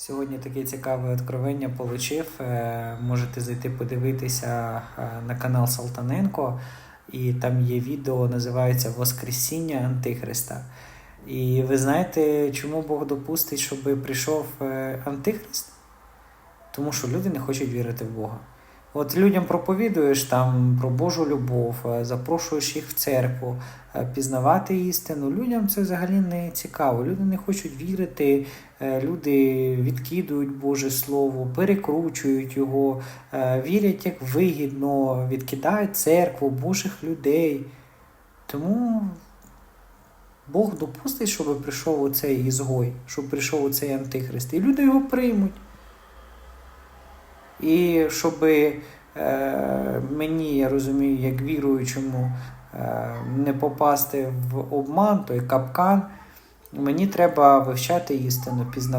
Сьогодні таке цікаве відкровення получив. Е, Можете зайти подивитися е, на канал Салтаненко, і там є відео, називається Воскресіння Антихриста. І ви знаєте, чому Бог допустить, щоб прийшов е, Антихрист? Тому що люди не хочуть вірити в Бога. От людям проповідуєш там про Божу любов, е, запрошуєш їх в церкву, е, пізнавати істину. Людям це взагалі не цікаво. Люди не хочуть вірити, е, люди відкидують Боже Слово, перекручують його, вірять як вигідно, відкидають церкву, Божих людей. Тому Бог допустить, щоб прийшов оцей ізгой, щоб прийшов оцей антихрист, і люди його приймуть. І щоб е, мені, я розумію, як віруючому, е, не попасти в обман, той капкан, мені треба вивчати істину, пізнавати.